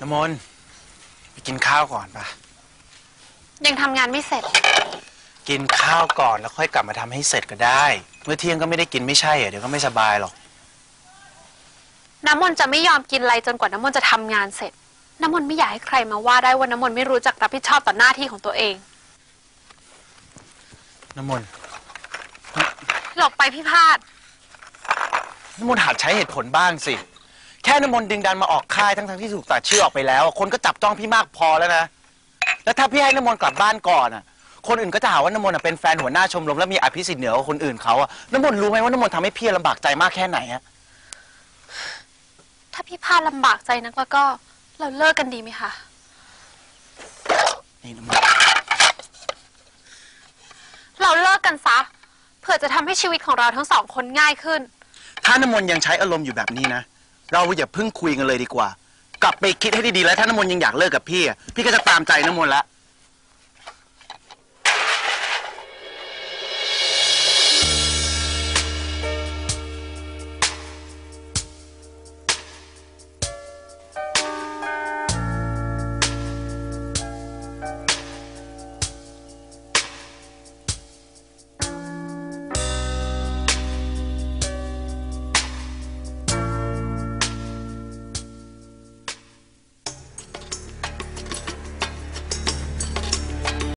น้ำมนต์ไปกินข้าวก่อนปะยังทำงานไม่เสร็จ กินข้าวก่อนแล้วค่อยกลับมาทำให้เสร็จก็ได้ เมื่อเที่ยงก็ไม่ได้กินไม่ใช่เหรอเดี๋ยวก็ไม่สบายหรอก น้ำมนต์จะไม่ยอมกินอะไรจนกว่าน้ำมนต์จะทำงานเสร็จ น้ำมนต์ไม่อยากให้ใครมาว่าได้ว่าน้ำมนต์ไม่รู้จักรับผิดชอบต่อหน้าที่ของตัวเอง น้ำมนต์หลบไปพี่พาดน้ำมนต์หัดใช้เหตุผลบ้างสิ แค่น้ำมนต์ดึงดันมาออกค่ายทั้งๆที่ถูกตัดชื่อออกไปแล้วคนก็จับจ้องพี่มากพอแล้วนะ แล้วถ้าพี่ให้น้ำมนต์กลับบ้านก่อนอะ คนอื่นก็จะหาว่าน้ำมนต์อะเป็นแฟนหัวหน้าชมรมแล้วมีอภิสิทธิ์เหนือกว่าคนอื่นเขาอะน้ำมนต์รู้ไหมว่าน้ำมนต์ทำให้พี่ลำบากใจมากแค่ไหนอะถ้าพี่พาดลำบากใจนักแล้วก็เราเลิกกันดีไหมคะนี่น้ำมนต์เราเลิกกันซะเพื่อจะทำให้ชีวิตของเราทั้งสองคนง่ายขึ้น ถ้าน้ำมนต์ยังใช้อารมณ์อยู่แบบนี้นะ เราอย่าเพิ่งคุยกันเลยดีกว่า กลับไปคิดให้ดีๆแล้วถ้าน้ำมนต์ยังอยากเลิกกับพี่อะพี่ก็จะตามใจน้ำมนต์ละ